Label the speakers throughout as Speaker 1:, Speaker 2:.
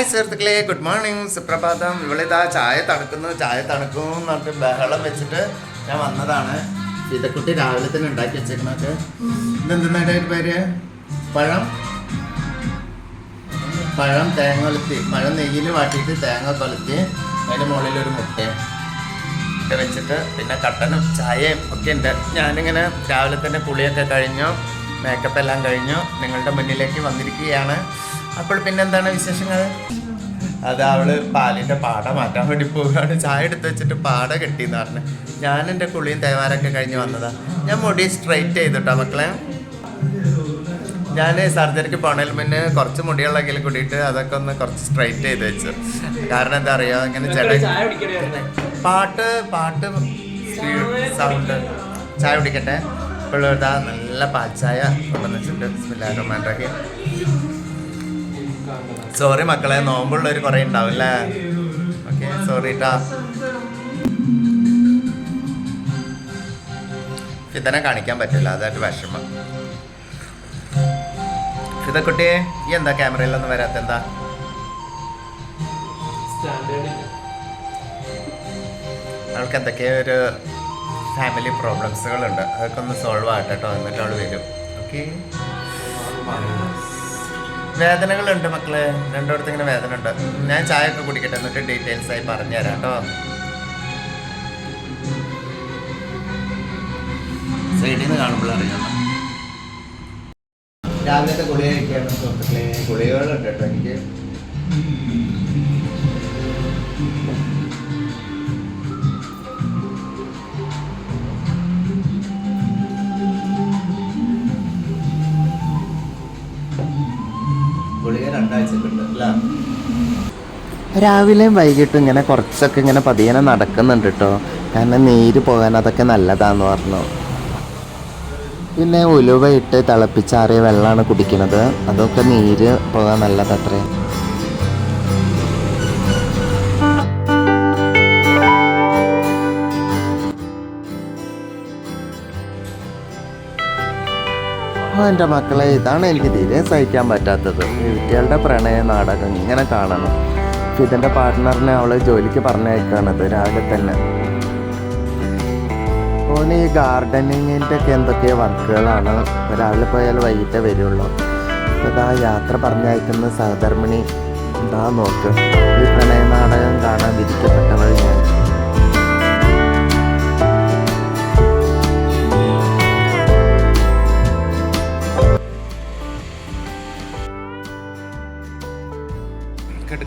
Speaker 1: Hi സുഹൃത്തുക്കളെ good morning. സുപ്രഭാതം. ഇവളിതാ ചായ തണുക്കുന്നു. ചായ തണുക്കുന്നു എന്ന് പറഞ്ഞിട്ട് ബഹളം വെച്ചിട്ട് ഞാൻ വന്നതാണ്. ഇതക്കുട്ടി രാവിലെ തന്നെ ഉണ്ടാക്കി വെച്ചേക്കണത്. ഇതെന്തായിട്ട് പേര്? പഴം? പഴം തേങ്ങ കൊലത്തി പഴം നെയ്യിൽ വാട്ടിയിട്ട് തേങ്ങ കൊലത്തി അതിന്റെ മുകളിൽ ഒരു മുട്ട ഒക്കെ വെച്ചിട്ട് പിന്നെ കട്ടനും ചായയും ഒക്കെ ഉണ്ട്. ഞാനിങ്ങനെ രാവിലെ തന്നെ കുളിയൊക്കെ കഴിഞ്ഞു. മേക്കപ്പ് എല്ലാം കഴിഞ്ഞു. നിങ്ങളുടെ മുന്നിലേക്ക് വന്നിരിക്കുകയാണ്. അപ്പോൾ പിന്നെ എന്താണ് വിശേഷങ്ങൾ? അത് അവൾ പാലിന്റെ പാട മാറ്റാൻ വേണ്ടി പോവുകയാണ്. ചായ എടുത്ത് വെച്ചിട്ട് പാട കെട്ടിയെന്ന് പറഞ്ഞു. ഞാൻ എന്റെ കുളിയും തേവാരൊക്കെ കഴിഞ്ഞ് വന്നതാ. ഞാൻ മുടി സ്ട്രൈറ്റ് ചെയ്തിട്ടോ മക്കളെ. ഞാൻ സർജറിക്ക് പോണതിൽ മുന്നേ കുറച്ച് മുടികളൊക്കെ കൂടിയിട്ട് അതൊക്കെ ഒന്ന് കുറച്ച് സ്ട്രൈറ്റ് ചെയ്ത് വെച്ചു. കാരണം എന്താ പറയുക ഇങ്ങനെ
Speaker 2: ചട
Speaker 1: പാട്ട് പാട്ട് സൗണ്ട് ചായ കുടിക്കട്ടെ? ഇപ്പോഴും ഇതാ നല്ല പാൽച്ചായ കൊണ്ടുവന്നിട്ടുണ്ട്. റഹ്മാനിർ റഹീം. സോറി മക്കളെ നോമ്പുള്ളവർ കുറേ ഉണ്ടാവും അല്ലേ ഓക്കെ സോറി ഫിതനെ കാണിക്കാൻ പറ്റില്ല അതായിട്ട് വിഷമം. ഫിദക്കുട്ടിയെ ഈ എന്താ ക്യാമറയിലൊന്നും വരാത്ത എന്താ? അവൾക്ക് എന്തൊക്കെയോ ഒരു ഫാമിലി പ്രോബ്ലംസുകളുണ്ട് അതൊക്കെ ഒന്ന് സോൾവ് ആകട്ടെ കേട്ടോ എന്നിട്ട് അവൾ വരും. ഓക്കെ വേദനകളുണ്ട് മക്കളെ. രണ്ടിടത്ത് ഇങ്ങനെ വേദന ഉണ്ട് ഞാൻ ചായ ഒക്കെ കുടിക്കട്ടെ എന്നിട്ട് ഡീറ്റെയിൽസ് ആയി പറഞ്ഞുതരാം കേട്ടോ. സൈഡിൽ നിന്ന് കാണുമ്പോൾ അറിയാം. രാവിലത്തെ ഗുളിക കഴിക്കുകയാണ് സുഹൃത്തുക്കളെ ഗുളികകളുണ്ട് കേട്ടോ എനിക്ക്. രാവിലെയും വൈകിട്ടും ഇങ്ങനെ കുറച്ചൊക്കെ ഇങ്ങനെ പതിയനെ നടക്കുന്നുണ്ട് കേട്ടോ കാരണം നീര് പോകാൻ അതൊക്കെ നല്ലതാന്ന് പറഞ്ഞു. പിന്നെ ഉലുവ ഇട്ട് തിളപ്പിച്ചാറിയ വെള്ളമാണ് കുടിക്കുന്നത്. അതൊക്കെ നീര് പോകാൻ നല്ലതത്രേ. ഓ എന്റെ മക്കളെ ഇതാണ് എനിക്ക് തീരെ സഹിക്കാൻ പറ്റാത്തത്. കുട്ടികളുടെ പ്രണയ നാടകം ഇങ്ങനെ കാണണം. ഫിദന്റെ പാർട്ട്ണറിനെ അവൾ ജോലിക്ക് പറഞ്ഞയക്കാണത് രാവിലെ തന്നെ. ഓന് ഈ ഗാർഡനിങ്ങിന്റെ ഒക്കെ എന്തൊക്കെയോ വർക്കുകളാണ്. രാവിലെ പോയാൽ വൈകിട്ടേ വരുള്ളൂ. ഇതാ യാത്ര പറഞ്ഞയക്കുന്ന സഹധർമ്മിണി ഇതാ നോക്ക്. ഈ പ്രണയ നാടകം കാണാൻ വിധിക്കപ്പെട്ടവൾ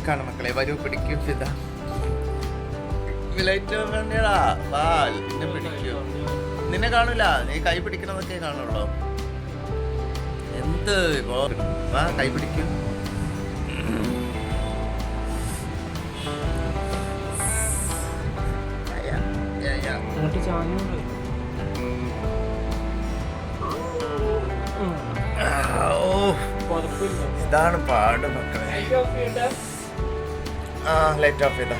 Speaker 1: കെടുക്കാണ് മക്കളെ. വരൂ പിടിക്കും വാ നിന്നെ പിടിക്കൂ. നിന്നെ കാണൂല. നീ കൈ പിടിക്കണതൊക്കെ കാണുള്ളൂ. എന്ത് ഇപ്പോ? വാ കൈ പിടിക്കും. യാ, യാ, യാ.
Speaker 2: എന്നിട്ട് ചാഞ്ഞുണ്ട്
Speaker 1: ആ, ഓ.
Speaker 2: കുഴപ്പമില്ല
Speaker 1: ഇതാണ് പാട് മക്കളെ. ആ ലൈറ്റ് ഓഫ് ചെയ്താ